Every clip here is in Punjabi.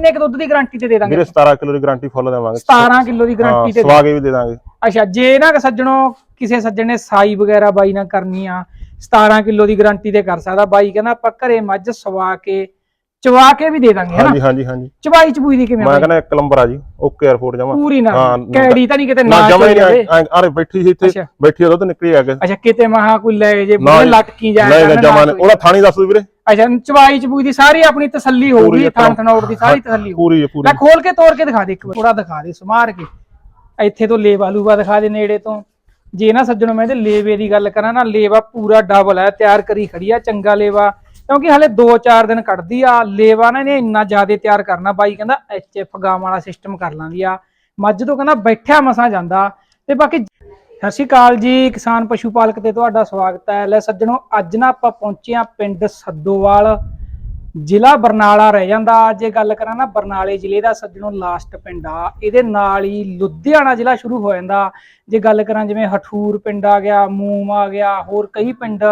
ਕਿੰਨੇ ਕੁ ਦੁੱਧ ਦੀ ਗਾਰੰਟੀ ਤੇ ਦੇ ਦਾਂਗੇ ਵੀਰੇ 17 ਕਿਲੋ ਦੀ ਗਾਰੰਟੀ ਫੁੱਲ ਦੇਵਾਂਗੇ। 17 ਕਿਲੋ ਦੀ ਗਾਰੰਟੀ ਤੇ ਹਾਂ, ਸਵਾ ਕੇ ਵੀ ਦੇ ਦਾਂਗੇ। ਅੱਛਾ ਜੇ ਨਾ ਸੱਜਣੋ ਕਿਸੇ ਸੱਜਣ ਨੇ ਸਾਈ ਵਗੈਰਾ ਬਾਈ ਨਾਲ ਕਰਨੀ ਆ 17 ਕਿਲੋ ਦੀ ਗਾਰੰਟੀ ਤੇ ਕਰ ਸਕਦਾ। ਬਾਈ ਕਹਿੰਦਾ ਆਪਾਂ ਘਰੇ ਮੱਝ ਸਵਾ ਕੇ ਚਵਾ ਕੇ ਵੀ ਦੇ ਦਾਂਗੇ ਹਨਾ? ਹਾਂਜੀ ਹਾਂਜੀ। ਹਾਂਜੀ ਚਵਾਈ ਚਬੂਈ ਦੀ ਕਿਵੇਂ ਮੈਂ? ਕਹਿੰਦਾ ਇੱਕ ਨੰਬਰ ਆ ਜੀ ਓਕੇ 에어ਪੋਰਟ ਜਮਾ। ਪੂਰੀ ਨਾ ਹਾਂ, ਕੈੜੀ ਤਾਂ ਨਹੀਂ ਕਿਤੇ ਨਾ ਨਾ ਹੀ ਜਾਵੇ। ਨਹੀਂ ਆਰੇ ਬੈਠੀ ਸੀ ਇੱਥੇ। ਬੈਠੀ ਉਹਦਾ ਤਾਂ ਨਿਕਲੀ ਆ ਕੇ। ਅੱਛਾ ਕਿਤੇ ਮਹਾ ਕੋਈ ਲੈ ਜੇ ਨਾ ਜੀ, ਲਟਕੀ ਜਾਏ ਨਹੀਂ ਨਾ ਕੋਈ। ਉਹਦਾ ਥਾਣੀ ਦੱਸ ਦਿਓ ਵੀਰੇ। ਅੱਛਾ ਚਵਾਈ ਚਬੂਈ ਦੀ ਸਾਰੀ ਆਪਣੀ ਤਸੱਲੀ ਹੋਊਗੀ ਪੂਰੀ ਥਾਂ ਥਣੌੜ ਦੀ ਸਾਰੀ ਤਸੱਲੀ ਹੋਊਗੀ। ਪੂਰੀ ਹੈ। ਪੂਰੀ ਲੈ ਖੋਲ ਕੇ ਤੋੜ ਕੇ ਦਿਖਾ ਦੇ ਇੱਕ ਵਾਰ। ਥੋੜਾ ਦਿਖਾ ਦੇ ਸਮਾਰ ਕੇ। ਇੱਥੇ ਤੋਂ ਲੇਵਾ ਲੂਵਾ ਦਿਖਾ ਦੇ ਨੇੜੇ ਤੋਂ। ਜੇ ਨਾ ਸੱਜਣੋ ਮੈਂ ਇਹਦੇ ਲੇਵੇ ਦੀ ਗੱਲ ਕਰਾਂ ਨਾ ਲੇਵਾ ਪੂਰਾ ਡਬਲ ਹੈ ਤਿਆਰ ਕਰੀ ਖੜੀ ਆ ਚੰਗਾ ਲੇਵਾ। ਕਿਉਂਕਿ ਹਲੇ 2-4 ਦਿਨ ਕੱਢਦੀ ਆ ਲੇਵਾ ਨਾ ਇਹਨੇ ਇੰਨਾ ਜ਼ਿਆਦਾ ਤਿਆਰ ਕਰਨਾ ਬਾਈ ਕਹਿੰਦਾ ਐਚਐਫ ਗਾਮ ਵਾਲਾ ਸਿਸਟਮ ਕਰ ਲਾਂਦੀ ਆ। ਮੱਝ ਤੋਂ ਕਹਿੰਦਾ ਬੈਠਿਆ ਮਸਾਂ ਜਾਂਦਾ। ਤੇ ਬਾਕੀ ਸਤਿ ਸ਼੍ਰੀ ਅਕਾਲ ਜੀ, ਕਿਸਾਨ ਪਸ਼ੂ ਪਾਲਕ ਤੇ ਤੁਹਾਡਾ ਸਵਾਗਤ ਹੈ। ਲੈ ਸੱਜਣੋ, ਅੱਜ ਨਾ ਆਪਾਂ ਪਹੁੰਚੇ ਆ ਪਿੰਡ ਸੱਦੋਵਾਲ, ਜ਼ਿਲ੍ਹਾ ਬਰਨਾਲਾ ਰਹਿ ਜਾਂਦਾ। ਜੇ ਗੱਲ ਕਰਾਂ ਨਾ ਬਰਨਾਲੇ ਜ਼ਿਲ੍ਹੇ ਦਾ, ਸੱਜਣੋ ਲਾਸਟ ਪਿੰਡ ਆ। ਇਹਦੇ ਨਾਲ ਹੀ ਲੁਧਿਆਣਾ ਜ਼ਿਲ੍ਹਾ ਸ਼ੁਰੂ ਹੋ ਜਾਂਦਾ। ਜੇ ਗੱਲ ਕਰਾਂ ਜਿਵੇਂ ਹਠੂਰ ਪਿੰਡ ਆ ਗਿਆ, ਮੂਮ ਆ ਗਿਆ, ਹੋਰ ਕਈ ਪਿੰਡ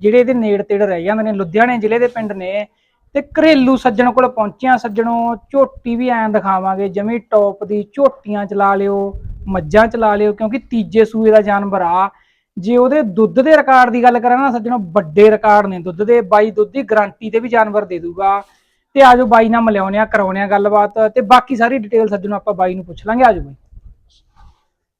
ਜਿਹੜੇ ਇਹਦੇ ਨੇੜ ਤੇੜ ਰਹਿ ਜਾਂਦੇ ਨੇ, ਲੁਧਿਆਣੇ ਜ਼ਿਲ੍ਹੇ ਦੇ ਪਿੰਡ ਨੇ। ਤੇ ਘਰੇਲੂ ਸੱਜਣ ਕੋਲ ਪਹੁੰਚਿਆ ਸੱਜਣੋ, ਝੋਟੀ ਵੀ ਐਂ ਦਿਖਾਵਾਂਗੇ ਜਮੀ ਟੌਪ ਦੀ ਝੋਟੀਆਂ ਚਲਾ ਲਿਓ। ਮੱਝਾਂ ਚਲਾ ਲਿਓ ਕਿਉਂਕਿ ਤੀਜੇ ਸੂਏ ਦਾ ਜਾਨਵਰ ਆ। ਜੇ ਉਹਦੇ ਦੁੱਧ ਦੇ ਰਿਕਾਰਡ ਦੀ ਗੱਲ ਕਰਾਂ ਨਾ ਸੱਜਣੋ ਵੱਡੇ ਰਿਕਾਰਡ ਨੇ ਦੁੱਧ ਦੇ। ਬਾਈ ਦੁੱਧ ਦੀ ਗਾਰੰਟੀ ਤੇ ਵੀ ਜਾਨਵਰ ਦੇ ਦੂਗਾ। ਤੇ ਆਜੋ ਬਾਈ ਨਾਲ ਮਿਲਾਉਣੇ ਆ ਕਰਾਉਣੇ ਆ ਗੱਲਬਾਤ। ਤੇ ਬਾਕੀ ਸਾਰੀ ਡਿਟੇਲ ਸੱਜਣੋ ਆਪਾਂ ਬਾਈ ਨੂੰ ਪੁੱਛ ਲਾਂਗੇ। ਆਜੋ ਬਾਈ।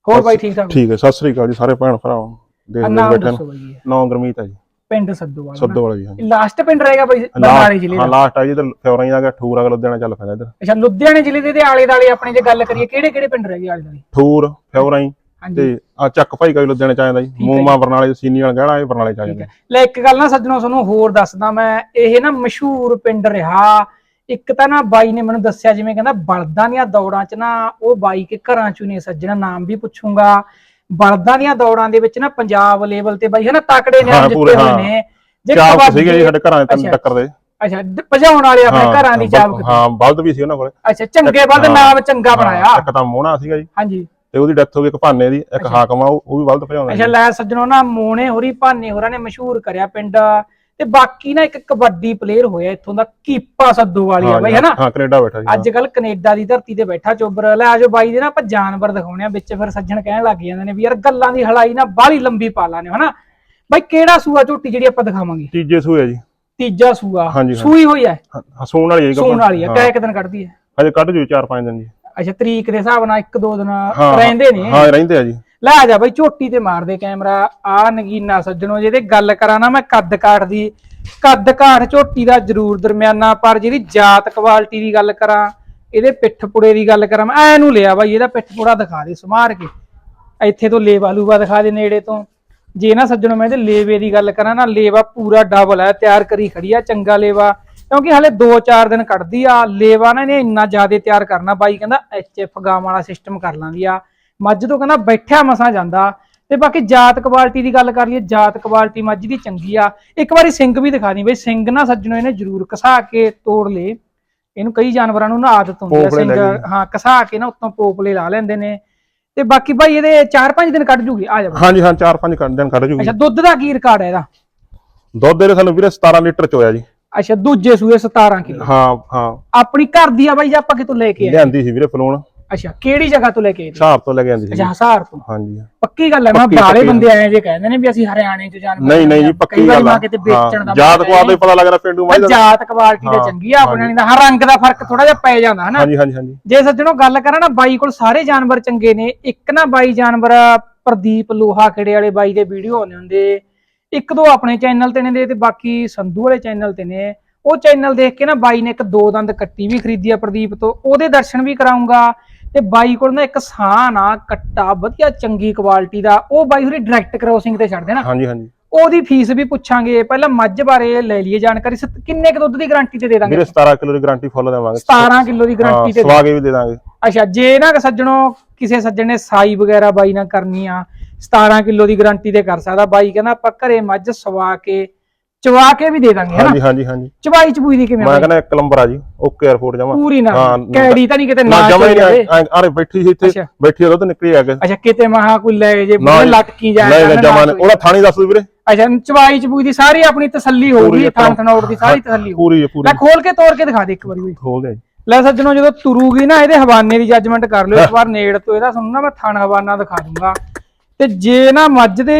ਹੋਰ ਬਾਈ ਠੀਕ ਠਾਕ ਠੀਕ ਹੈ ਸਤਿ ਸ੍ਰੀ ਅਕਾਲ ਜੀ ਸਾਰੇ ਭੈਣ ਭਰਾਵਾਂ। ਦੇਖਦੇ ਨਾਮ ਬੈਠੇ ਦੱਸੋ ਨੇ। ਬਾਈ ਇਹ। ਨੌ ਗਰਮੀਤ ਹੈ ਜੀ। ਪਿੰਡ ਸੱਦੋਵਾਲ ਸੱਦੋ ਵਾਲਾ ਜੀ ਹਾਂਜੀ। ਲਾਸਟ ਪਿੰਡ ਰਹੇਗਾ ਬਾਈ ਬਰਨਾਲੇ ਜ਼ਿਲ੍ਹੇ ਹਾਂ ਦਾ। ਲਾਸਟ ਆ ਜੀ ਹੀ ਆ ਗਿਆ ਠੂਰ ਅਗਲਾ ਲੁਧਿਆਣਾ ਚੱਲ ਪੈਂਦਾ ਇੱਧਰ। ਅੱਛਾ ਲੁਧਿਆਣੇ ਜ਼ਿਲ੍ਹੇ ਦੇ ਤੇ ਆਲੇ ਦਾਲੇ ਆਪਣੇ ਜੇ ਗੱਲ ਕਰੀਏ ਕਿਹੜੇ ਕਿਹੜੇ ਪਿੰਡ ਰਹਿ ਗਏ ਆਲੇ ਦਾਲੇ ਠੂਰ ਫਿਉਰਾਂ ਹੀ ਹਾਂਜੀ। ਤੇ ਆ ਚੱਕ ਭਾਈ ਕਾ ਵੀ ਲੁਧਿਆਣੇ ਚ ਆ ਜਾਂਦਾ ਜੀ ਹੈ ਮੂਮਾ ਬਰਨਾਲੇ ਸੀਨੀ ਵਾਲਾ ਗਹਿਣਾ ਇਹ ਬਰਨਾਲੇ ਚ ਆ ਠੀਕ ਜਾਂਦਾ ਹੈ ਲੈ ਇੱਕ ਗੱਲ ਨਾ ਸੱਜਣੋ ਤੁਹਾਨੂੰ ਹੋਰ ਦੱਸਦਾ ਮੈਂ ਇਹ ਨਾ ਮਸ਼ਹੂਰ ਪਿੰਡ ਰਿਹਾ। ਇੱਕ ਤਾਂ ਨਾ ਬਾਈ ਨੇ ਮੈਨੂੰ ਦੱਸਿਆ ਜਿਵੇਂ ਕਹਿੰਦਾ ਬਲਦਾਂ ਦੀਆਂ ਦੌੜਾਂ 'ਚ ਨਾ ਉਹ ਬਾਈ ਕੇ ਘਰਾਂ 'ਚੋਂ ਨੇ ਸੱਜਣਾ ਨਾਮ ਵੀ ਪੁੱਛੂੰਗਾ। ਬਲਦਾਂ ਦੀਆਂ ਦੌੜਾਂ ਦੇ ਵਿੱਚ ਨਾ ਪੰਜਾਬ ਲੈਵਲ ਤੇ ਬਾਈ ਹੈ ਨਾ ਤਕੜੇ ਨੇ ਜਿੱਤੇ ਹੋਏ। ਨੇ। ਜੇ ਚਾਪ ਸੀਗੇ ਜੀ ਸਾਡੇ ਘਰਾਂ ਦੇ ਤਿੰਨ। ਟੱਕਰ ਦੇ। ਅੱਛਾ ਭਜਾਉਣ ਵਾਲੇ ਆਪਣੇ ਘਰਾਂ ਦੀ ਚਾਪ ਹਾਂ ਬਲਦ ਵੀ ਸੀ ਉਹਨਾਂ ਕੋਲੇ। ਅੱਛਾ ਚੰਗੇ ਬਲਦ ਨਾਮ ਚੰਗਾ ਬਣਾਇਆ। ਇੱਕ ਤਾਂ ਮੋਹਣਾ ਸੀਗਾ ਜੀ। ਹਾਂਜੀ। ਤੇ ਉਹਦੀ ਡੈਥ ਹੋ ਗਈ ਇੱਕ ਭਾਨੇ ਦੀ ਇੱਕ ਹਾਕਮ ਆ ਉਹ ਵੀ ਬਲਦ ਭਜਾਉਂਦਾ ਅੱਛਾ। ਲੈ ਸੱਜਣੋ ਨਾ ਮੋਨੇ ਹੋਰੀ ਭਾਨੇ ਹੋਰਾਂ ਨੇ ਮਸ਼ਹੂਰ ਕਰਿਆ ਪਿੰਡ। ਤੇ ਬਾਕੀ ਨਾ ਇੱਕ ਕਬੱਡੀ ਪਲੇਅਰ ਹੋਇਆ ਇੱਥੋਂ ਦਾ ਕੀਪਾ ਸੱਦੂ ਵਾਲੀ ਆ ਬਾਈ ਜੀ, ਹੈ ਕੈਨੇਡਾ ਬੈਠਾ ਜੀ ਅੱਜ ਕੱਲ ਕੈਨੇਡਾ ਦੀ ਧਰਤੀ ਤੇ ਬੈਠਾ ਚੋਬਰ ਲੈ ਆਜੋ ਬਾਈ ਦੇ ਨਾ ਆਪਾਂ ਜਾਨਵਰ ਦਿਖਾਉਣੇ ਆ ਵਿੱਚ ਫਿਰ ਸੱਜਣ ਕਹਿਣ ਲੱਗ ਜਾਂਦੇ ਨੇ ਵੀ ਯਾਰ ਗੱਲਾਂ ਦੀ ਹਲਾਈ ਨਾ ਬਾਹਲੀ ਲੰਬੀ ਪਾ ਲਾਨੇ ਹਨਾ? ਬਾਈ ਕਿਹੜਾ ਸੂਆ ਝੋਟੀ ਜਿਹੜੀ ਆਪਾਂ ਦਿਖਾਵਾਂਗੇ? ਤੀਜੇ ਸੂਏ ਜੀ। ਤੀਜਾ ਸੂਆ। ਸੂਈ ਹੋਈ ਹੈ ਹਾਂ, ਸੂਣ ਵਾਲੀ ਹੈ ਸੂਣ ਵਾਲੀ ਹੈ। ਹਾਂ। ਕਿਹ ਦਿਨ ਕੱਢਦੀ ਹੈ ਹਜੇ ਕੱਢ ਜੂ 4-5 ਦਿਨ ਜੀ। ਅੱਛਾ ਤਰੀਕ ਦੇ ਹਿਸਾਬ ਨਾਲ ਇੱਕ ਦੋ ਦਿਨ ਹਾਂ, ਰਹਿੰਦੇ ਨੇ। ਹਾਂ ਰਹਿੰਦੇ ਆ ਜੀ। ਲੈ ਆ ਜਾ ਬਾਈ, ਝੋਟੀ ਤੇ ਮਾਰ ਦੇ ਕੈਮਰਾ। ਆ ਨਗੀਨਾ ਸੱਜਣੋ, ਜਿਹਦੇ ਗੱਲ ਕਰਾਂ ਨਾ, ਮੈਂ ਕੱਦ ਕਾਠ ਦੀ। ਕੱਦ ਕਾਠ ਝੋਟੀ ਦਾ ਜ਼ਰੂਰ ਦਰਮਿਆਨਾ, ਪਰ ਜਿਹੜੀ ਜਾਤ ਕੁਆਲਿਟੀ ਦੀ ਗੱਲ ਕਰਾਂ, ਇਹਦੇ ਪਿੱਠ ਪੁੜੇ ਦੀ ਗੱਲ ਕਰਾਂ, ਮੈਂ ਐ ਨੂੰ ਲਿਆ ਬਾਈ, ਇਹਦਾ ਪਿੱਠ ਪੁੜਾ ਦਿਖਾ ਦੇ ਸਮਾਰ ਕੇ। ਇੱਥੇ ਤੋਂ ਲੇਵਾ ਲੂਵਾ ਦਿਖਾ ਦੇ ਨੇੜੇ ਤੋਂ। ਜੇ ਨਾ ਸੱਜਣੋ, ਮੈਂ ਇਹਦੇ ਲੇਵੇ ਦੀ ਗੱਲ ਕਰਾਂ ਨਾ, ਲੇਵਾ ਪੂਰਾ ਡਬਲ ਹੈ ਤਿਆਰ ਕਰੀ ਖੜੀ ਆ, ਚੰਗਾ ਲੇਵਾ। ਕਿਉਂਕਿ ਹਲੇ 2-4 ਦਿਨ ਕੱਢਦੀ ਆ, ਲੇਵਾ ਨਾ ਇਹਨੇ ਇੰਨਾ ਜ਼ਿਆਦਾ ਤਿਆਰ ਕਰਨਾ, ਬਾਈ ਕਹਿੰਦਾ ਐਚਐਫ ਗਾਮ ਵਾਲਾ ਸਿਸਟਮ ਕਰ ਲਾਂਦੀ ਆ। ਮੱਝ ਤੋਂ ਕਹਿੰਦਾ ਬੈਠਿਆ ਮਸਾਂ ਜਾਂਦਾ। ਤੇ ਬਾਕੀ ਜਾਤ ਕੁਆਲਿਟੀ ਦੀ ਗੱਲ ਕਰ ਲਈਏ ਜਾਤ ਕੁਆਲਿਟੀ ਮੱਝ ਦੀ ਚੰਗੀ ਆ। ਇੱਕ ਵਾਰੀ ਸਿੰਘ ਵੀ ਦਿਖਾ ਦੀ ਬਈ ਸਿੰਘ ਨਾ ਸੱਜਣੋ ਇਹਨੇ ਜ਼ਰੂਰ ਕਸਾ ਕੇ ਤੋੜ ਲੇ ਇਹਨੂੰ ਕਈ ਜਾਨਵਰਾਂ ਨੂੰ ਨਾ ਆਦਤ ਹੁੰਦੀ ਆ ਸਿੰਘ। ਹਾਂ ਕਸਾ ਕੇ ਨਾ ਉੱਤੋਂ ਪੋਪਲੇ ਲਾ ਲੈਂਦੇ ਨੇ। ਤੇ ਬਾਕੀ ਭਾਈ ਇਹਦੇ 4-5 ਦਿਨ ਕੱਢ ਜੂਗੀ। ਆ ਜਾ। ਹਾਂਜੀ ਹਾਂ 4-5 ਦਿਨ ਕੱਢ ਜੂਗੀ। ਅੱਛਾ ਦੁੱਧ ਦਾ ਕੀ ਰਿਕਾਰਡ ਹੈ ਇਹਦਾ? ਦੁੱਧ ਦੇ ਸਾਨੂੰ ਵੀਰੇ 17 ਲੀਟਰ ਚ ਹੋਇਆ ਜੀ। ਅੱਛਾ ਦੂਜੇ ਸੂਏ 17 ਕਿਲੋ। ਹਾਂ ਹਾਂ। ਆਪਣੀ ਘਰ ਦੀ ਆ ਬਾਈ ਜਾਂ ਆਪਾਂ ਕਿਤੋਂ ਲੈ ਕੇ ਆਏ? ਲਿਆਂਦੀ ਸੀ ਵੀਰੇ ਫਲੋਣ। ਅੱਛਾ ਕਿਹੜੀ ਜਗ੍ਹਾ ਤੋਂ ਲੈ ਕੇ ਆਏ ਤੁਸੀਂ? ਹਿਸਾਬ ਤੋਂ ਲੈ ਕੇ ਆਂਦੀ ਸੀ ਅੱਛਾ ਹਸਾਰ ਤੋਂ? ਹਾਂਜੀ। ਪੱਕੀ ਗੱਲ ਹੈ ਨਾ ਪੱਕੀ- ਬੰਦੇ ਆਏ ਜੇ ਕਹਿੰਦੇ ਨੇ ਵੀ ਅਸੀਂ ਹਰਿਆਣੇ ਚ ਜਾਣ ਨਹੀਂ ਨਹੀਂ ਜੀ ਪੱਕੀ ਗੱਲ ਆ। ਕਿਤੇ ਵੇਚਣ ਦਾ ਜਾਤ ਕੋ ਹੈ। ਪਤਾ ਲੱਗਦਾ ਪਿੰਡੂ ਮਾਈ ਦਾ। ਜਾਤ ਕੁਆਲਿਟੀ ਤੇ ਹਾਂ, ਚੰਗੀ ਆ ਆਪਣੇ ਦਾ ਹਰ ਰੰਗ ਦਾ ਫ਼ਰਕ ਥੋੜਾ ਜਿਹਾ ਪੈ ਜਾਂਦਾ ਹਨਾ? ਹਾਂਜੀ ਹਾਂਜੀ ਹਾਂਜੀ। ਜੇ ਸੱਜਣੋ ਗੱਲ ਕਰਾਂ ਨਾ ਬਾਈ ਕੋਲ ਸਾਰੇ ਜਾਨਵਰ ਚੰਗੇ ਨੇ। ਇੱਕ ਨਾ ਬਾਈ ਜਾਨਵਰ ਪ੍ਰਦੀਪ ਲੋਹਾ ਖੇੜੇ ਵਾਲੇ ਬਾਈ ਦੇ ਵੀਡੀਓ ਆਉਂਦੇ ਹੁੰਦੇ। ਇੱਕ ਦੋ ਆਪਣੇ ਚੈਨਲ ਤੇ ਨੇ ਦੇ ਤੇ ਬਾਕੀ ਸੰਧੂ ਵਾਲੇ ਚੈਨਲ ਤੇ ਨੇ। ਉਹ ਚੈਨਲ ਦੇਖ ਕੇ ਨਾ ਬਾਈ ਨੇ ਇੱਕ ਦੋ ਦੰਦ ਕੱਟੀ ਵੀ ਖਰੀਦੀ ਆ ਪ੍ਰਦੀਪ ਤੋਂ। ਉਹਦੇ ਦਰਸ਼ਨ ਵੀ ਕਰਾਉਂਗਾ ਤੇ ਬਾਈ ਕੋਲ ਨਾ ਇੱਕ ਸਾਨ ਆ ਕੱਟਾ ਵਧੀਆ ਚੰਗੀ ਕੁਆਲਿਟੀ ਦਾ। ਉਹ ਬਾਈ ਹੋਰੀ ਡਾਇਰੈਕਟ ਕ੍ਰੋਸਿੰਗ ਤੇ ਛੱਡਦੇ ਨਾ ਹਾਂਜੀ ਹਾਂਜੀ। ਉਹਦੀ ਫੀਸ ਵੀ ਪੁੱਛਾਂਗੇ। ਪਹਿਲਾਂ ਮੱਝ ਬਾਰੇ ਲੈ ਲਈਏ ਜਾਣਕਾਰੀ। ਕਿੰਨੇ ਕੁ ਦੁੱਧ ਦੀ ਗਾਰੰਟੀ ਤੇ ਦੇ ਦਾਂਗੇ? ਵੀਰੇ 17 ਕਿਲੋ ਦੀ ਗਾਰੰਟੀ ਫੁੱਲ ਦੇਵਾਂਗੇ। 17 ਕਿਲੋ ਦੀ ਗਾਰੰਟੀ ਤੇ ਸਵਾ ਕੇ ਵੀ ਦੇ ਦਾਂਗੇ। ਅੱਛਾ ਜੇ ਨਾ ਸੱਜਣੋ ਕਿਸੇ ਸੱਜਣ ਨੇ ਸਾਈ ਵਗੈਰਾ ਬਾਈ ਨਾਲ ਕਰਨੀ ਆ 17 ਕਿਲੋ ਦੀ ਗਾਰੰਟੀ ਤੇ ਕਰ ਸਕਦਾ। ਬਾਈ ਕਹਿੰਦਾ ਆਪਾਂ ਘਰੇ ਮੱਝ ਸਵਾ ਕੇ ਚਵਾ ਕੇ ਵੀ ਦੇ ਦਾਂਗੇ ਹਾਂਜੀ ਹਾਂਜੀ ਹਾਂਜੀ। ਚਵਾਈ ਚਬੂਈ ਦੀ ਕਿਵੇਂ ਮੈਂ? ਕਹਿੰਦਾ ਇੱਕ ਨੰਬਰ ਆ ਜੀ ਓਕੇ 에어ਪੋਰਟ ਜਮਾ ਪੂਰੀ ਨਾ ਕੈੜੀ ਤਾਂ ਨਹੀਂ ਕਿਤੇ ਨਾ ਜਾਵੇ। ਆਰੇ ਬੈਠੀ ਸੀ ਇੱਥੇ। ਬੈਠੀ ਉਹਦਾ ਤਾਂ ਨਿਕਲੀ ਆ ਕੇ ਅੱਛਾ ਕਿਤੇ ਮਹਾ ਕੋਈ ਲੈ ਜੇ ਜੀ, ਲਟਕੀ ਜਾਏ ਨਹੀਂ ਕੋਈ। ਉਹਦਾ ਥਾਣੀ ਦੱਸ ਵੀਰੇ। ਅੱਛਾ ਚਵਾਈ ਚਬੂਈ ਦੀ ਸਾਰੀ ਆਪਣੀ ਤਸੱਲੀ ਹੋਊਗੀ ਥਾਂ ਥਣੌੜ ਦੀ ਸਾਰੀ ਤਸੱਲੀ ਪੂਰੀ ਹੈ ਪੂਰੀ। ਖੋਲ ਕੇ ਤੋੜ ਕੇ ਦਿਖਾ ਦੇ ਇੱਕ ਵਾਰੀ ਬਈ। ਖੋਲ ਦੇ ਜੀ। ਲੈ ਸੱਜਣੋ ਜਦੋਂ ਤੁਰੂਗੀ ਨਾ ਇਹਦੇ ਹਵਾਨੇ ਦੀ ਜੱਜਮੈਂਟ ਕਰ ਲਿਓ ਇੱਕ ਵਾਰ ਨੇੜ ਤੋਂ ਇਹਦਾ ਤੁਹਾਨੂੰ ਨਾ ਮੈਂ ਥਣ ਹਵਾਨਾ ਦਿਖਾ ਦੂੰਗਾ। ਤੇ ਜੇ ਨਾ ਮੱਝ ਦੇ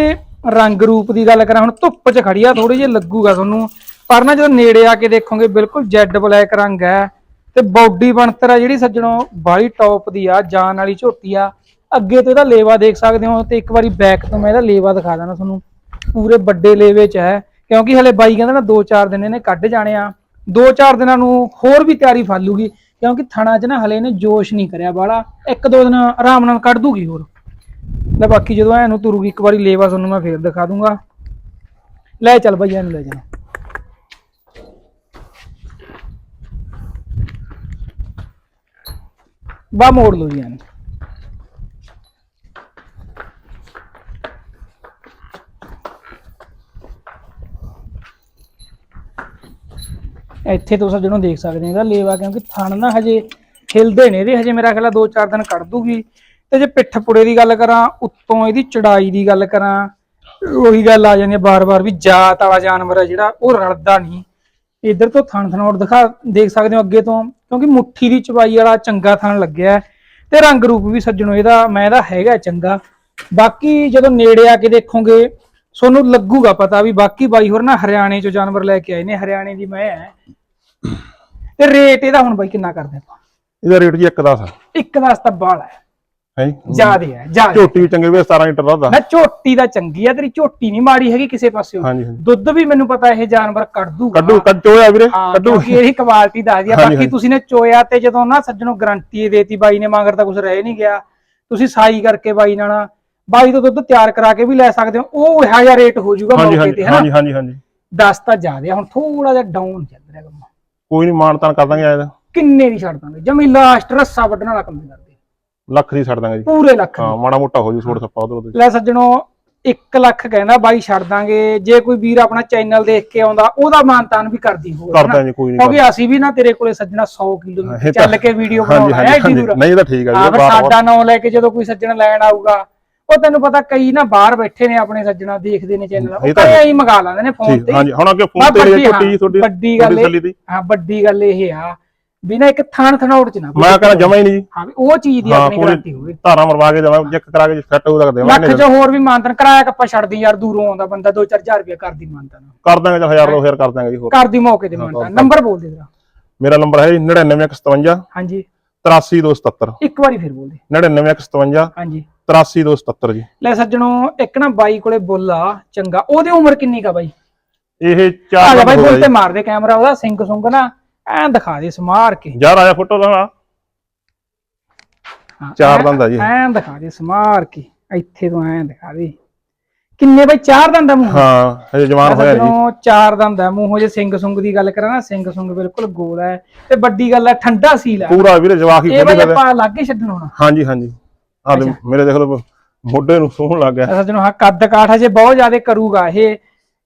ਰੰਗ ਰੂਪ ਦੀ ਗੱਲ ਕਰਾਂ, ਹੁਣ ਧੁੱਪ 'ਚ ਖੜੀ ਆ ਥੋੜੀ ਜਿਹੀ ਲੱਗੂਗਾ ਤੁਹਾਨੂੰ। ਪਰ ਨਾ ਜਦੋਂ ਨੇੜੇ ਆ ਕੇ ਦੇਖੋਗੇ, ਬਿਲਕੁਲ ਜੈਡ ਬਲੈਕ ਰੰਗ ਹੈ, ਤੇ ਬਾਡੀ ਬਣਤਰ ਆ ਜਿਹੜੀ ਸੱਜਣੋ ਬਾਲੀ ਟੌਪ ਦੀ ਆ, ਜਾਨ ਵਾਲੀ ਝੋਟੀ ਆ। ਅੱਗੇ ਤੋਂ ਇਹਦਾ ਲੇਵਾ ਦੇਖ ਸਕਦੇ ਹੋ, ਤੇ ਇੱਕ ਵਾਰੀ ਬੈਕ ਤੋਂ ਮੈਂ ਇਹਦਾ ਲੇਵਾ ਦਿਖਾ ਦਾਂ ਤੁਹਾਨੂੰ। ਪੂਰੇ ਵੱਡੇ ਲੇਵੇ 'ਚ ਹੈ, ਕਿਉਂਕਿ ਹਲੇ ਬਾਈ ਕਹਿੰਦਾ ਨਾ 2-4 ਦਿਨ ਇਹਨੇ ਕੱਢ ਜਾਣੇ ਆ। 2-4 ਦਿਨਾਂ ਨੂੰ ਹੋਰ ਵੀ ਤਿਆਰੀ ਫਾਲੂਗੀ, ਕਿਉਂਕਿ ਥਣਾ 'ਚ ਨਾ ਹਲੇ ਇਹਨੇ ਜੋਸ਼ ਨਹੀਂ ਕਰਿਆ ਬਾਲਾ ਇੱਕ ਦੋ ਦਿਨ ਆਰਾਮ ਨਾਲ ਕੱਢ ਦੂਗੀ ਹੋਰ। ਲੈ ਬਾਕੀ ਜਦੋਂ ਐਨੂੰ ਤੁਰੂਗੀ, ਇੱਕ ਵਾਰੀ ਲੇਵਾ ਤੁਹਾਨੂੰ ਮੈਂ ਫੇਰ ਦਿਖਾ ਦੂੰਗਾ। ਲੈ ਚੱਲ ਬਈਆ ਇਹਨੂੰ ਲੈ ਜਾ ਬਾ ਮੋੜ ਲਓ ਜੀ ਇਹਨੂੰ ਇੱਥੇ ਤੁਸੀਂ ਜਿਹਨੂੰ ਦੇਖ ਸਕਦੇ ਹੋ ਇਹਦਾ ਲੇਵਾ, ਕਿਉਂਕਿ ਥਣ ਨਾ ਹਜੇ ਹਿਲਦੇ ਨੇ ਇਹਦੇ, ਹਜੇ ਮੇਰਾ ਖਿਆਲ ਆ ਦੋ ਚਾਰ ਦਿਨ ਕੱਢ ਦੂਗੀ। ਤੇ ਜੇ ਪਿੱਠ ਪੁੜੇ ਦੀ ਗੱਲ ਕਰਾਂ ਉੱਤੋਂ ਇਹਦੀ ਚੜਾਈ ਦੀ ਗੱਲ ਕਰਾਂ ਉਹੀ ਗੱਲ ਆ ਜਾਂਦੀ ਹੈ ਬਾਰ-ਬਾਰ ਵੀ ਜਾਤ ਵਾਲਾ ਜਾਨਵਰ ਹੈ ਜਿਹੜਾ ਉਹ ਰਲਦਾ ਨਹੀਂ। ਇਧਰ ਤੋਂ ਥਣ ਥਣੋੜ ਦਿਖਾ ਦੇਖ ਸਕਦੇ ਹੋ ਅੱਗੇ ਤੋਂ ਕਿਉਂਕਿ ਮੁੱਠੀ ਦੀ ਚਬਾਈ ਵਾਲਾ ਚੰਗਾ ਥਣ ਲੱਗਿਆ ਤੇ ਰੰਗ ਰੂਪ ਵੀ ਸੱਜਣੋ ਇਹਦਾ ਮੈਂ ਇਹਦਾ ਹੈਗਾ ਚੰਗਾ। ਬਾਕੀ ਜਦੋਂ ਨੇੜੇ ਆ ਕੇ ਦੇਖੋਗੇ ਤੁਹਾਨੂੰ ਲੱਗੂਗਾ ਪਤਾ ਵੀ ਬਾਕੀ ਬਾਈ ਹੋਰ ਨਾ ਹਰਿਆਣੇ ਚੋਂ ਜਾਨਵਰ ਲੈ ਕੇ ਆਏ ਨੇ ਹਰਿਆਣੇ ਦੀ ਮੈਂ ਹੈ। ਤੇ ਰੇਟ ਇਹਦਾ ਹੁਣ ਬਾਈ ਕਿੰਨਾ ਕਰਦੇ ਆਪਾਂ? ਇਹਦਾ ਰੇਟ ਜੀ 1 10 ਇੱਕ ਦਸ ਤਾਂ ਬਾਲ ਹੈ। ਹੈ ਜਿਆਦੇ ਹੈ ਜਿਆਦੇ। ਝੋਟੀ ਵੀ ਚੰਗੇ ਵੀ 17 ਲੀਟਰ ਦਾ ਨਾ ਝੋਟੀ ਦਾ ਚੰਗੀ ਆ ਤੇਰੀ ਝੋਟੀ ਨਹੀਂ ਮਾੜੀ ਹੈਗੀ ਕਿਸੇ ਹਾਂਜੀ ਹਾਂਜੀ। ਦੁੱਧ ਵੀ ਮੈਨੂੰ ਪਤਾ ਇਹ ਜਾਨਵਰ ਕੱਢ ਦੂਗਾ ਕੱਢੂ ਕੱਢ ਚੋਇਆ ਵੀਰੇ ਹਾਂ ਕੱਢੂ। ਕਿਉਂਕਿ ਇਹਦੀ ਕੁਆਲਿਟੀ ਦੱਸਦੀ ਆ। ਹਾਂਜੀ, ਬਾਕੀ ਹਾਂਜੀ। ਤੁਸੀਂ ਨੇ ਚੋਇਆ ਤੇ ਜਦੋਂ ਨਾ ਸੱਜਣੋਂ ਗਰੰਟੀ ਦੇਤੀ ਬਾਈ ਨੇ ਮਗਰ ਤਾਂ ਕੁਝ ਰਹਿ ਨਹੀਂ ਗਿਆ। ਤੁਸੀਂ ਸਾਈ ਕਰਕੇ ਬਾਈ ਨਾਲ ਬਾਈ ਤੋਂ ਦੁੱਧ ਤਿਆਰ ਕਰਾ ਕੇ ਵੀ ਲੈ ਸਕਦੇ ਹੋ। ਉਹ ਇਹੋ ਜਿਹਾ ਰੇਟ ਹੋ ਜਾਊਗਾ ਹਾਂਜੀ ਮੌਕੇ ਹਾਂਜੀ ਤੇ ਹਨਾ ਹਾਂਜੀ ਹਾਂਜੀ ਹਾਂਜੀ। 10 ਤਾਂ ਜ਼ਿਆਦਾ ਹੁਣ ਥੋੜਾ ਜਿਹਾ ਡਾਊਨ ਚੱਲ ਰਿਹਾ ਕੰਮ। ਕੋਈ ਨਹੀਂ ਮਾਨਤਾਨ ਕਰ ਦਾਂਗੇ ਆਇਆ ਕਿੰਨੇ ਦੀ ਛੱਡ ਦਾਂਗੇ? ਜਮੀ ਲਾਸਟ ਰੱਸਾ ਵੱਢਣ ਵਾਲਾ ਕੰਮ ਕਰਦੇ। ਲੱਖ ਦੀ ਛੱਡ ਦਾਂਗੇ ਜੀ। ਪੂਰੇ ਲੱਖ। ਹਾਂ ਮਾੜਾ ਮੋਟਾ ਹੋ ਜੂ ਛੋੜ ਸੱਪਾ ਉਧਰ ਉਧਰ ਲੈ ਸੱਜਣੋ 1 ਲੱਖ ਕਹਿੰਦਾ ਬਾਈ ਛੱਡ ਦਾਂਗੇ। ਜੇ ਕੋਈ ਵੀਰ ਆਪਣਾ ਚੈਨਲ ਦੇਖ ਕੇ ਆਉਂਦਾ ਉਹਦਾ ਮਾਨਤਾਨ ਵੀ ਕਰਦੀ ਹੋਰ ਕਰ ਹਨਾ। ਦਾਂਗੇ ਕੋਈ ਨਹੀਂ ਕਿਉਂਕਿ ਅਸੀਂ ਵੀ ਨਾ ਤੇਰੇ ਕੋਲੇ ਸੱਜਣਾ 100 ਕਿਲੋਮੀਟਰ ਚੱਲ ਕੇ ਵੀਡੀਓ ਬਣਾਉਣਾ ਹੈ ਨਹੀਂ ਇਹ ਤਾਂ ਠੀਕ ਆ ਹਾਂ ਬਾਹਰ ਸਾਡਾ ਨਾਂ ਲੈ ਕੇ ਜਦੋਂ ਕੋਈ ਸੱਜਣ ਲੈਣ ਆਊਗਾ ਉਹ ਤੈਨੂੰ ਪਤਾ ਕਈ ਨਾ ਬਾਹਰ ਬੈਠੇ ਨੇ ਆਪਣੇ ਸੱਜਣਾ ਦੇਖਦੇ ਨੇ ਚੈਨਲ। ਉਹ ਤਾਂ ਹੈ। ਐਂ ਮੰਗਾ ਲੈਂਦੇ ਨੇ ਫੋਨ ਤੇ। ਹਾਂਜੀ ਹੁਣ ਅੱਗੇ ਫੋਨ ਤੇ ਛੋਟੀ ਜੀ ਹਾਂ, ਤੁਹਾਡੀ ਵੱਡੀ ਗੱਲ ਹਾਂ ਵੱਡੀ ਗੱਲ ਇਹ ਆ ਵੀ ਨਾ ਇੱਕ ਥਾਣ ਥਣਾਉਟ ਚ ਨਾ ਕੋਈ ਮੈਂ ਕਹਿੰਦਾ ਜਮਾ ਹੀ ਨਹੀਂ ਜੀ। ਹਾਂ ਵੀ ਉਹ ਚੀਜ਼ ਦੀ ਆਪਣੀ ਗਾਰੰਟੀ ਹੋਵੇ। ਧਾਰਾਂ ਮਰਵਾ ਕੇ ਜਮਾ ਚੈੱਕ ਕਰਾ ਕੇ ਸੈੱਟ ਹੋ ਸਕਦੇ ਲੱਖ ਚ ਹੋਰ ਵੀ ਮਾਨਤਨ ਕਰਾਇਆ ਕੱਪਾ ਛੱਡਦੀ ਯਾਰ ਦੂਰੋਂ ਆਉਂਦਾ ਬੰਦਾ 2-4000 ਰੁਪਏ ਕਰਦੀ ਮਾਨਤਨ ਕਰ ਦਾਂਗੇ ਜਾਂ 1000 2000 ਕਰ ਦਾਂਗੇ ਜੀ ਹੋਰ। ਕਰਦੀ ਮੌਕੇ ਤੇ ਮਾਨਤਨ ਨੰਬਰ ਬੋਲ ਦੇ ਜਰਾ ਮੇਰਾ ਨੰਬਰ ਹੈ 99157 ਹਾਂਜੀ। 83277 ਇੱਕ ਵਾਰੀ ਫਿਰ ਬੋਲ ਦੇ। 99157 ਹਾਂਜੀ। 83277 ਜੀ। ਲੈ ਸੱਜਣੋ ਇੱਕ ਨਾ ਬਾਈ ਕੋਲੇ ਬੁੱਲ ਚੰਗਾ। ਉਹਦੀ ਉਮਰ ਕਿੰਨੀ ਕਾ ਬਾਈ? ਇਹ ਆ ਚਾਰ ਜਾ ਬਾਈ ਹੋ ਬੁੱਲ ਤੇ ਮਾਰ ਦੇ ਕੈਮਰਾ ਉਹਦਾ ਸਿੰਕ ਸੁੰਕ ਨਾ। ਐਂ ਦਿਖਾ ਦੇ ਸਮਾਰ ਕੇ। ਯਾਰ ਆਇਆ ਫੋਟੋ ਦਾ ਹਾਂ, ਚਾਰ ਐਂ- ਦੰਦ ਆ ਜੀ। ਐਂ ਦਿਖਾ ਦੇ ਸਮਾਰ ਕੇ। ਇੱਥੇ ਤੋਂ ਐਂ ਦਿਖਾ ਦੇ। ਕਿੰਨੇ ਬਾਈ ਚਾਰ ਦੰਦ ਦਾ ਮੂੰਹ ਹਾਂ ਹਜੇ ਜਵਾਨ ਹੋਇਆ ਜੀ। ਸੱਜਣੋ ਚਾਰ ਦੰਦ ਦਾ ਮੂੰਹ ਜੇ ਸਿੰਘ ਸੁੰਗ ਦੀ ਗੱਲ ਕਰਾਂ ਨਾ ਸਿੰਘ ਸੁੰਗ ਬਿਲਕੁਲ ਗੋਲ ਹੈ ਤੇ ਵੱਡੀ ਗੱਲ ਹੈ ਠੰਡਾ ਸੀਲ ਹੈ ਪੂਰਾ ਵੀਰੇ ਜਵਾਕ ਹੀ ਇਹ ਬਾਈ ਆਪਾਂ ਲਾਗੇ ਛੱਡਣ ਹੋਣਾ ਹਾਂਜੀ ਹਾਂਜੀ। ਆ ਦੇ ਮੇਰੇ ਦੇਖ ਲਓ ਮੋਢੇ ਨੂੰ ਸੋਹਣ ਲੱਗ ਗਿਆ। ਸੱਜਣੋ ਹਾਂ ਕੱਦ ਕਾਠ ਹਜੇ ਬਹੁਤ ਜ਼ਿਆਦਾ ਕਰੂਗਾ। ਇਹ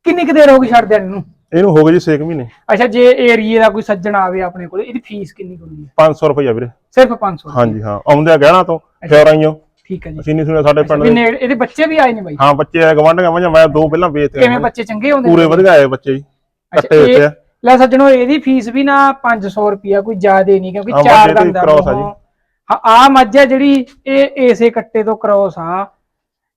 ਕਿੰਨੀ ਕੁ ਦੇਰ ਹੋ ਗਈ ਛੱਡ ਦੇਣ ਨੂੰ? ਇਹਨੂੰ ਹੋ ਗਏ ਜੀ 6 ਮਹੀਨੇ। ਅੱਛਾ ਜੇ ਏਰੀਏ ਦਾ ਕੋਈ ਸੱਜਣ ਆਵੇ ਆਪਣੇ ਕੋਲ ਇਹਦੀ ਫੀਸ ਕਿੰਨੀ ਹੁੰਦੀ ਹੈ? 500 ਰੁਪਏ ਵੀਰੇ। ਸਿਰਫ 500 ਹਾਂਜੀ ਹਾਂ। ਆਉਂਦੇ ਆ ਗਹਿਣਾ ਤੋਂ ਫਿਰ ਆਈਓ। ਠੀਕ ਹੈ ਜੀ। ਅਸੀਂ ਨਹੀਂ ਸੁਣਿਆ ਸਾਡੇ ਪਿੰਡ ਦੇ। ਇਹਦੇ ਬੱਚੇ ਵੀ ਆਏ ਨੇ ਬਾਈ? ਹਾਂ ਬੱਚੇ ਆ ਗਵਾਂਢੀਆਂ ਵਾਂ ਮੈਂ ਦੋ ਪਹਿਲਾਂ ਵੇਚਤੇ ਕਿਵੇਂ ਬੱਚੇ ਚੰਗੇ ਹੁੰਦੇ ਪੂਰੇ ਵਧੀਆ ਆਏ ਬੱਚੇ ਜੀ ਅੱਛਾ, ਕੱਟੇ ਆ। ਲੈ ਸੱਜਣੋ ਇਹਦੀ ਫੀਸ ਵੀ ਨਾ 500 ਰੁਪਿਆ ਕੋਈ ਜ਼ਿਆਦੇ ਨਹੀਂ ਕਿਉਂਕਿ ਚਾਰ ਦੰਦ ਆ ਜੀ। ਆ ਮੱਝ ਹੈ ਜਿਹੜੀ ਇਹ ਏਸੇ ਕੱਟੇ ਤੋਂ ਕ੍ਰੋਸ ਆ।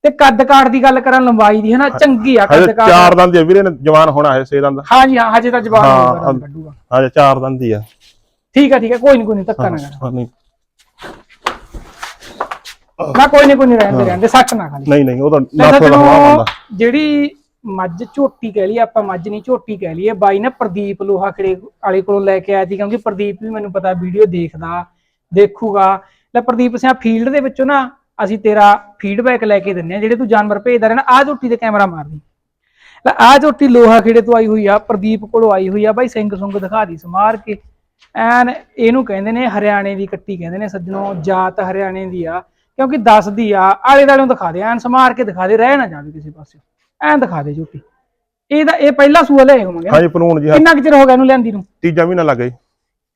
ਤੇ ਕੱਦ ਕਾਠ ਦੀ ਗੱਲ ਕਰਾਂ ਲੰਬਾਈ ਦੀ ਹਨਾ? ਚੰਗੀ ਆ ਕੱਦ ਹਜੇ ਕਾਠ। ਚਾਰ ਦੰਦ ਹੀ ਆ ਵੀਰੇ ਨੇ ਜਵਾਨ ਹੋਣਾ ਹੈ 6 ਦੰਦ। ਹਾਂ ਜੀ ਹਾਂ ਹਜੇ ਤਾਂ ਜਵਾਨ ਹਾਂ, ਹੋਊਗਾ, ਹਾਂ। ਕੱਢੂਗਾ। ਹਜੇ ਚਾਰ ਦੰਦ ਹੀ ਆ। ਠੀਕ ਆ ਠੀਕ ਆ ਕੋਈ ਨਹੀਂ ਕੋਈ ਨਹੀਂ ਧੱਕਾ ਨਾ ਕਰ। ਹਾਂ, ਨਹੀਂ। ਨਾ ਕੋਈ ਨਹੀਂ ਕੋਈ ਨਹੀਂ ਰਹਿੰਦੇ ਰਹਿੰਦੇ ਸੱਟ ਨਾ ਖਾਲੀ। ਨਹੀਂ ਨਹੀਂ ਉਹ ਤਾਂ ਨੱਥ ਦਾ ਸੱਜਣੋ ਬੰਦਾ। ਜਿਹੜੀ ਮੱਝ ਝੋਟੀ ਕਹਿ ਲਈ ਆਪਾਂ ਮੱਝ ਨਹੀਂ ਝੋਟੀ ਕਹਿ ਲਈਏ ਬਾਈ ਨਾ ਪ੍ਰਦੀਪ ਲੋਹਾ ਖੜੇ ਵਾਲੇ ਕੋਲੋਂ ਲੈ ਕੇ ਆਇਆ ਸੀ ਕਿਉਂਕਿ ਪ੍ਰਦੀਪ ਵੀ ਮੈਨੂੰ ਪਤਾ ਵੀਡੀਓ ਦੇਖਦਾ ਦੇਖੂਗਾ। ਲੈ ਪ੍ਰਦੀਪ ਸਿਆ ਫੀਲਡ ਦੇ ਵਿੱਚੋਂ ਨਾ ਅਸੀਂ ਤੇਰਾ ਫੀਡਬੈਕ ਲੈ ਕੇ ਦਿੰਨੇ ਆ ਜਿਹੜੇ ਤੂੰ ਜਾਨਵਰ ਭੇਜਦਾ ਰਹਿਣਾ ਆ ਝੋਟੀ ਤੇ ਕੈਮਰਾ ਮਾਰਦੀ ਲੈ ਆ ਝੋਟੀ ਲੋਹਾ ਖੇੜੇ ਤੋਂ ਆਈ ਹੋਈ ਆ ਪ੍ਰਦੀਪ ਕੋਲੋਂ ਆਈ ਹੋਈ ਆ ਬਾਈ ਸਿੰਘ ਸੁੰਗ ਦਿਖਾ ਦੀ ਸਮਾਰ ਕੇ। ਐਨ ਇਹਨੂੰ ਕਹਿੰਦੇ ਨੇ ਹਰਿਆਣੇ ਦੀ ਕੱਟੀ ਕਹਿੰਦੇ ਨੇ ਸੱਜਣੋ ਜਾਤ ਹਰਿਆਣੇ ਦੀ ਆ ਕਿਉਂਕਿ ਦੱਸਦੀ ਆ ਆਲੇ ਦਾਲੇ ਨੂੰ ਦਿਖਾ ਦੇ ਐਨ ਸਮਾਰ ਕੇ ਦਿਖਾ ਦੇ ਰਹਿ ਨਾ ਜਾਵੇ ਕਿਸੇ ਪਾਸੇ। ਐਨ ਦਿਖਾ ਦੇ ਝੋਟੀ। ਇਹਦਾ ਇਹ ਪਹਿਲਾ ਸੂਆ ਲੈ ਹੋਵਾਂਗੇ? ਹਾਂਜੀ ਪਨੂਨ ਜੀ ਹਾਂ, ਕਿੰਨਾ ਕੁ ਚਿਰ ਹੋ ਗਿਆ ਇਹਨੂੰ ਲੈਂਦੀ ਨੂੰ? ਤੀਜਾ ਮਹੀਨਾ ਲੱਗ ਗਿਆ ਜੀ।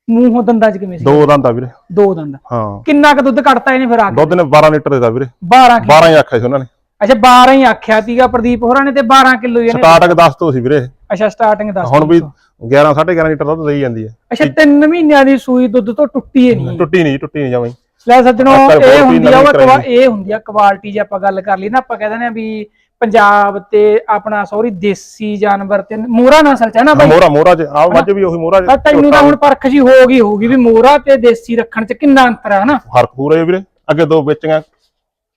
ਮੂੰਹੋਂ ਦੰਦਾਂ ਚ ਕਿਵੇਂ ਸੀ? ਦੋ ਦੰਦ ਆ ਵੀਰੇ। ਦੋ ਦੰਦ। ਹਾਂ। ਕਿੰਨਾ ਕੁ ਦੁੱਧ ਕੱਢਤਾ ਇਹਨੇ ਫਿਰ ਆ ਕੇ? ਦੁੱਧ ਨੇ 12 ਲੀਟਰ ਦੇਦਾ ਵੀਰੇ। 12 12 ਹੀ ਆਖਿਆ ਸੀ ਉਹਨਾਂ ਨੇ। ਅੱਛਾ 12 ਹੀ ਆਖਿਆ ਸੀਗਾ ਪ੍ਰਦੀਪ ਹੋਰਾਂ ਨੇ ਤੇ 12 ਕਿਲੋ ਇਹਨੇ ਸਟਾਰਟਕ ਦੱਸ ਤੋਂ ਸੀ ਵੀਰੇ। ਅੱਛਾ ਸਟਾਰਟਿੰਗ ਦੱਸ ਹੁਣ ਵੀ ਦਿਓ। 11 11.5 ਲੀਟਰ ਦੁੱਧ ਦੇਈ ਜਾਂਦੀ ਹੈ। ਅੱਛਾ 3 ਮਹੀਨਿਆਂ ਦੀ ਸੂਈ ਦੁੱਧ ਤੋਂ ਟੁੱਟੀ ਹੀ ਨਹੀਂ। ਟੁੱਟੀ ਨਹੀਂ ਟੁੱਟੀ ਨਹੀਂ ਜਮਾਈ ਲੈ ਸੱਜਣੋ ਇਹ ਹੁੰਦੀ ਆ ਉਹ ਇਹ ਹੁੰਦੀ ਆ ਕੁਆਲਿਟੀ ਜੇ ਆਪਾਂ ਗੱਲ ਕਰ ਲਈ ਨਾ ਆਪਾਂ ਕਹਿ ਦਿੰਦੇ ਆ ਵੀ ਪੰਜਾਬ ਤੇ ਆਪਣਾ ਸੌਰੀ ਦੇਸੀ ਜਾਨਵਰ ਤੇ ਮੋਹਰਾ ਨਸਲ ਚ ਹੈ ਨਾ ਬਾਈ? ਮੋਰਾ ਮੋਰਾ ਚ ਆ ਮੱਝ ਵੀ ਉਹੀ ਮੋਰਾ ਤਾਂ ਤੈਨੂੰ ਤਾਂ ਹੁਣ ਪਰਖ ਜੀ ਹੋ ਗਈ ਹੋਊਗੀ ਵੀ ਮੋਹਰਾ ਤੇ ਦੇਸੀ ਰੱਖਣ ਚ ਕਿੰਨਾ ਅੰਤਰ ਹੈ ਨਾ? ਫ਼ਰਕ ਪੂਰਾ ਹੀ ਵੀਰੇ ਅੱਗੇ ਦੋ ਵੇਚੀਆਂ।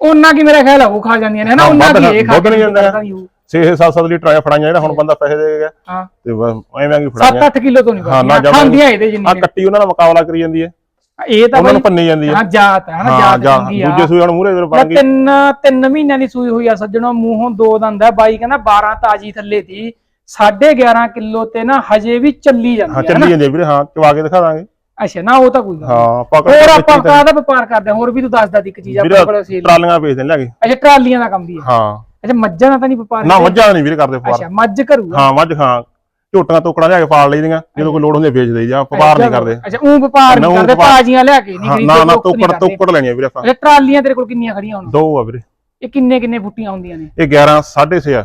ਉਹਨਾਂ ਕੀ ਮੇਰਾ ਖਿਆਲ ਆ ਉਹ ਖਾ ਜਾਂਦੀਆਂ ਨੇ ਹਨਾ ਉਹਨਾਂ ਕੀ ਇਹ ਖਾ ਦੁੱਧ ਨਹੀਂ ਜਾਂਦਾ। ਕਰਦਾ ਵੀ ਹੋਊ। 6 7 7 ਲੀਟਰ ਆਇਆ ਫੜਾਈਆਂ ਜਿਹੜਾ ਹੁਣ ਬੰਦਾ ਪੈਸੇ ਦੇ ਗਿਆ। ਹਾਂ। ਤੇ ਐਵੇਂ ਆਂਗੀ ਫੜਾਈਆਂ। 7-8 ਕਿਲੋ ਤੋਂ ਨਹੀਂ ਹਾਂ, ਨਾ ਇਹਦੇ ਆ ਜਿੰਨੀ ਕੱਟੀ ਉਹਨਾਂ ਦਾ ਮੁਕਾਬਲਾ ਕਰੀ ਜਾਂਦੀ ਹੈ। ਇਹ ਤਾਂ ਉਹਨਾਂ ਨੂੰ ਪੰਨੀ ਜਾਂਦੀ ਹੈ ਹਾਂ ਜਾਤ ਹੈ ਹਾਂ ਜਾਤ ਚੰਗੀ ਆ। ਦੂਜੇ ਸੂਏ ਹੁਣ ਮੂਰੇ ਲੈ ਬਣ ਗਈ ਤਿੰਨ ਤਿੰਨ ਮਹੀਨਿਆਂ ਦੀ ਸੂਈ ਹੋਈ ਆ ਸੱਜਣੋ ਮੂੰਹੋਂ ਦੋ ਦੰਦ ਹੈ ਬਾਈ ਕਹਿੰਦਾ 12 ਤਾਜੀ ਥੱਲੇ ਤੀ 11.5 ਕਿਲੋ ਤੇ ਨਾ ਹਜੇ ਵੀ ਚੱਲੀ ਹਾਂ ਜਾਂਦੀ ਹੈ ਚੱਲੀ ਜਾਂਦੀ ਹੈ ਵੀਰੇ ਹਾਂ ਚਵਾ ਕੇ ਦਿਖਾ ਦਾਂਗੇ। ਅੱਛਾ ਨਾ ਉਹ ਤਾਂ ਕੋਈ ਨੀ। ਹਾਂ ਪਕੜ ਹੋਰ ਆਪਾਂ ਕਾਹਦਾ ਵਪਾਰ ਕਰਦੇ ਹਾਂ ਹੋਰ ਵੀ ਤੂੰ ਦੱਸ ਦੱਸ ਇੱਕ ਚੀਜ਼ ਆਪਣੇ ਕੋਲ ਸੇਲ। ਟਰਾਲੀਆਂ ਵੇਚਦੇ ਨੇ ਲੈ ਕੇ। ਅੱਛਾ ਟਰਾਲੀਆਂ ਦਾ ਕੰਮ ਵੀ ਹੈ ਹਾਂ। ਅੱਛਾ ਮੱਝਾਂ ਦਾ ਤਾਂ ਨਹੀਂ ਵਪਾਰ ਨਾ ਮੱਝਾਂ ਨਹੀਂ ਵੀਰੇ ਕਰਦੇ ਵਪਾਰ। ਅੱਛਾ ਮੱਝ ਕਰੂਗਾ ਹਾਂ ਮੱਝ ਹਾਂ। ਝੋਟੀਆਂ ਤੋਕੜਾਂ ਲਿਆ ਕੇ ਪਾਲ ਲਈਆਂ ਜਦੋਂ ਕੋਈ ਲੋੜ ਹੁੰਦੀ ਵੇਚ ਦੇਈ ਜਾਂ ਵਪਾਰ ਨਹੀਂ ਕਰਦੇ। ਅੱਛਾ ਉਹ ਵਪਾਰ ਨਹੀਂ ਕਰਦੇ ਤਾਜ਼ੀਆਂ ਲਿਆ ਕੇ ਨਹੀਂ ਨਾ ਨਾ ਲੋਕ ਨਹੀਂ ਤੋਕੜ ਕਰਦੇ। ਤੋਕੜ ਲੈਣੀ ਆ ਵੀਰੇ ਆਪਾਂ। ਟਰਾਲੀਆਂ ਤੇਰੇ ਕੋਲ ਕਿੰਨੀਆਂ ਖੜੀਆਂ ਹੁਣ? ਦੋ ਆ ਵੀਰੇ। ਇਹ ਕਿੰਨੇ ਕਿੰਨੇ ਫੁੱਟੀਆਂ ਹੁੰਦੀਆਂ ਨੇ? ਇਹ 11 6.5 ਆ।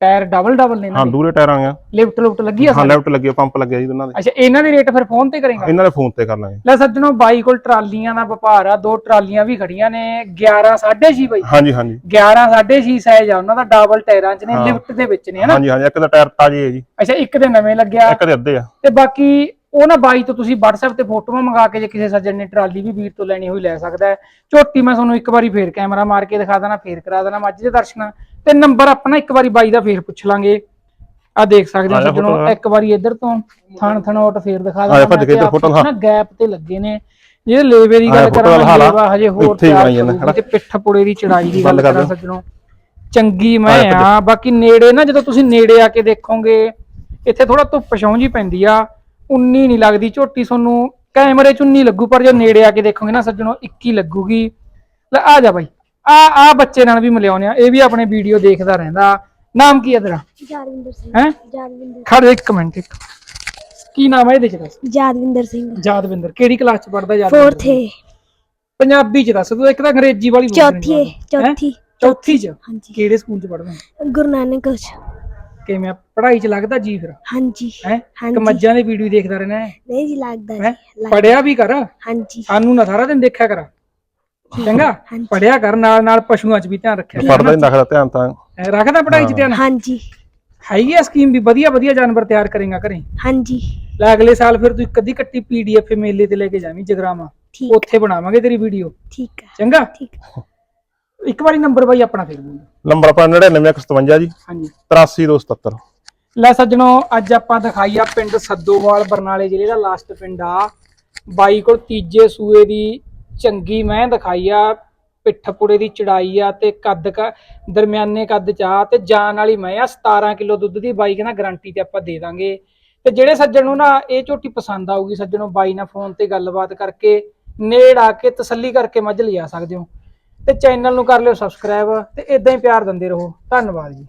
ਟਾਇਰ ਡਬਲ ਡਬਲ ਨੇ ਹਾਂ ਦੂਰੇ ਟਾਇਰਾਂ ਆ। ਲਿਫਟ ਲੁਫਟ ਲੱਗੀ ਆ ਹਾਂ ਲੈਫਟ ਲੱਗੇ ਪੰਪ ਲੱਗਿਆ ਜੀ ਦੋਨਾਂ ਦੇ। ਅੱਛਾ ਇਹਨਾਂ ਦੇ ਰੇਟ ਫਿਰ ਫੋਨ ਤੇ ਕਰੇਗਾ? ਇਹਨਾਂ ਦੇ ਫੋਨ ਤੇ ਕਰ ਲਾਂਗੇ ਲੈ ਸੱਜਣੋ ਬਾਈ ਕੋਲ ਟਰਾਲੀਆਂ ਦਾ ਵਪਾਰ ਆ ਦੋ ਟਰਾਲੀਆਂ ਵੀ ਖੜੀਆਂ ਨੇ 11 6.5 ਬਾਈ। ਹਾਂਜੀ ਹਾਂਜੀ। 11 6.5 ਸਾਈਜ਼ ਆ ਉਹਨਾਂ ਦਾ ਡਬਲ ਟਾਇਰਾਂ ਚ ਨੇ। ਲਿਫਟ ਦੇ ਵਿੱਚ ਨੇ ਹਨਾ? ਹਾਂਜੀ ਹਾਂਜੀ ਇੱਕ ਦਾ ਟਾਇਰ ਤਾਜ਼ੇ ਹੈ ਜੀ। ਅੱਛਾ ਇੱਕ ਦੇ ਨਵੇਂ ਲੱਗਿਆ। ਇੱਕ ਦੇ ਅੱਧੇ ਆ। ਤੇ ਬਾਕੀ ਉਹ ਨਾ ਬਾਈ ਤੋਂ ਤੁਸੀਂ WhatsApp ਤੇ ਫੋਟੋਆਂ ਮੰਗਾ ਕੇ ਜੇ ਕਿਸੇ ਸੱਜਣ ਨੇ ਟਰਾਲੀ ਵੀ ਵੀਰ ਤੋਂ ਲੈਣੀ ਹੋਈ ਲੈ ਸਕਦਾ ਝੋਟੀ ਮੈਂ ਤੁਹਾਨੂੰ ਇੱਕ ਵਾਰੀ ਫੇਰ ਕੈਮਰਾ ਮਾਰ ਕੇ ਦਿਖਾ ਦੇਣਾ ਫੇਰ ਕਰਾ ਦੇਣਾ ਮੱਝ ਦੇ ਦਰਸ਼ਨ। ਤੇ ਨੰਬਰ ਆਪਣਾ ਇੱਕ ਵਾਰੀ ਬਾਈ ਦਾ ਫੇਰ ਪੁੱਛ ਲਾਂਗੇ। ਆ ਦੇਖ ਸਕਦੇ ਹੋ ਸੱਜਣੋ। ਇੱਕ ਵਾਰੀ ਇੱਧਰ ਤੋਂ ਥਣ ਥਣੋਟ ਫੇਰ ਦਿਖਾ ਦਿਖਾ। ਨਾ ਗੈਪ ਤੇ ਲੱਗੇ ਨੇ। ਜੇ ਲੇਵੇ ਦੀ ਗੱਲ ਕਰਾਂ ਹਜੇ ਹੋਰ ਤੇ ਪਿੱਠ ਪੁੜੇ ਦੀ ਚੜਾਈ ਦੀ ਗੱਲ ਕਰ। ਸੱਜਣੋ। ਚੰਗੀ ਮੈਂ ਆ ਬਾਕੀ ਨੇੜੇ ਨਾ ਜਦੋਂ ਤੁਸੀਂ ਨੇੜੇ ਆ ਕੇ ਦੇਖੋਗੇ ਇੱਥੇ ਥੋੜਾ ਧੁੱਪ ਛਾਂ ਜੀ ਪੈਂਦੀ ਆ ਉਨੀ ਨਹੀਂ ਲੱਗਦੀ ਝੋਟੀ ਤੁਹਾਨੂੰ ਕੈਮਰੇ 'ਚ ਉਨੀ ਲੱਗੂ ਪਰ ਜੇ ਨੇੜੇ ਆ ਕੇ ਦੇਖੋਗੇ ਨਾ ਸੱਜਣੋ 21 ਲੱਗੂਗੀ। ਲੈ ਆ ਜਾ ਬਾਈ। ਆ ਆ ਬੱਚੇ ਨਾਲ ਵੀ ਮਿਲਿਆਉਨੇ ਆ ਇਹ ਵੀ ਆਪਣੇ ਵੀਡੀਓ ਦੇਖਦਾ ਰਹਿੰਦਾ। ਨਾਮ ਕੀ ਹੈ ਤੇਰਾ? ਜਾਦਵਿੰਦਰ ਸਿੰਘ। ਹੈ? ਜਾਦਵਿੰਦਰ ਖੜ ਇੱਕ ਮਿੰਟ ਇੱਕ। ਕੀ ਨਾਮ ਹੈ ਇਹਦੇ ਚ ਦੱਸ? ਜਾਦਵਿੰਦਰ ਸਿੰਘ। ਯਾਦਵਿੰਦਰ ਕਿਹੜੀ ਕਲਾਸ ਚ ਪੜਦਾ ਯਾਦਵਿੰਦਰ 4th ਏ ਪੰਜਾਬੀ ਚ ਦੱਸ ਤੂੰ ਇੱਕ ਤਾਂ ਅੰਗਰੇਜ਼ੀ ਵਾਲੀ ਚੌਥੀ? ਚੌਥੀ। ਚੌਥੀ ਚ? ਹਾਂਜੀ। ਕਿਹੜੇ ਸਕੂਲ ਚ ਪੜਦਾ ਗੁਰੂ ਨਾਨਕ ਚ। ਕਿਵੇਂ ਆ? ਪੜ੍ਹਾਈ ਚ ਲੱਗਦਾ ਜੀ ਫਿਰ? ਹਾਂਜੀ। ਹੈ। ਮੱਝਾਂ ਦੀ ਵੀਡੀਓ ਦੇਖਦਾ ਰਹਿਣਾ ਨਹੀਂ ਜੀ ਲੱਗਦਾ ਪੜਿਆ ਵੀ ਕਰ। ਹਾਂਜੀ। ਸਾਨੂੰ ਨਾ ਸਾਰਾ ਦਿਨ ਦੇਖਿਆ ਕਰ। ਚੰਗਾ? ਹਾਂਜੀ। ਪੜਿਆ ਕਰ ਨਾਲ ਨਾਲ ਪਸ਼ੂਆਂ ਚ ਵੀ ਧਿਆਨ ਰੱਖਿਆ ਕਰ। ਪੜਦਾ ਨਹੀਂ ਰੱਖਦਾ ਧਿਆਨ ਤਾਂ। ਹੈਂ, ਰੱਖਦਾ ਪੜਾਈ ਚ ਧਿਆਨ? ਹਾਂਜੀ। ਹੈਗੀ ਆ ਸਕੀਮ ਵੀ ਵਧੀਆ ਵਧੀਆ ਜਾਨਵਰ ਤਿਆਰ ਕਰੇਗਾ ਘਰੇ। ਹਾਂਜੀ। ਲੈ ਅਗਲੇ ਸਾਲ ਫਿਰ ਤੂੰ ਇੱਕ ਅੱਧੀ ਕੱਟੀ ਪੀਡੀਐਫ ਮੇਲੇ ਤੇ ਲੈ ਕੇ ਜਾਵੀਂ ਜਗਰਾਮਾ ਠੀਕ ਉੱਥੇ ਬਣਾਵਾਂਗੇ ਤੇਰੀ ਵੀਡੀਓ। ਠੀਕ ਹੈ। ਚੰਗਾ? ਠੀਕ ਇੱਕ ਵਾਰੀ ਨੰਬਰ ਬਾਈ ਆਪਣਾ ਫਿਰ ਬੋਲ। ਨੰਬਰ ਆਪਣਾ 9957 ਜੀ। ਹਾਂਜੀ। 83277 ਲੈ ਸੱਜਣੋ ਅੱਜ ਆਪਾਂ ਦਿਖਾਈ ਆ ਪਿੰਡ ਸੱਦੋਵਾਲ ਬਰਨਾਲੇ ਜ਼ਿਲ੍ਹੇ ਦਾ ਲਾਸਟ ਪਿੰਡ ਆ। ਬਾਈ ਕੋਲ ਤੀਜੇ ਸੂਏ ਦੀ ਚੰਗੀ ਮੈਂ ਦਿਖਾਈ ਆ ਪਿੱਠਪੁੜੇ ਦੀ ਚੜਾਈ ਆ ਤੇ ਕੱਦ ਕ, ਦਰਮਿਆਨੇ ਕੱਦ ਚ ਆ ਤੇ ਜਾਨ ਵਾਲੀ ਮੈਂ ਆ 17 ਕਿਲੋ ਦੁੱਧ ਦੀ ਬਾਈ ਕਹਿੰਦਾ ਗਾਰੰਟੀ ਤੇ ਆਪਾਂ ਦੇ ਦਾਂਗੇ। ਤੇ ਜਿਹੜੇ ਸੱਜਣ ਨੂੰ ਨਾ ਇਹ ਝੋਟੀ ਪਸੰਦ ਆਊਗੀ ਸੱਜਣੋ, ਬਾਈ ਨਾਲ ਫੋਨ ਤੇ ਗੱਲਬਾਤ ਕਰਕੇ ਨੇੜ ਆ ਕੇ ਤਸੱਲੀ ਕਰਕੇ ਮੱਝ ਲਿਆ ਸਕਦੇ ਹੋ। ਤੇ ਚੈਨਲ ਨੂੰ ਕਰ ਲਿਓ ਸਬਸਕ੍ਰਾਈਬ ਤੇ ਇਦਾਂ ਹੀ ਪਿਆਰ ਦਿੰਦੇ ਰਹੋ। ਧੰਨਵਾਦ ਜੀ।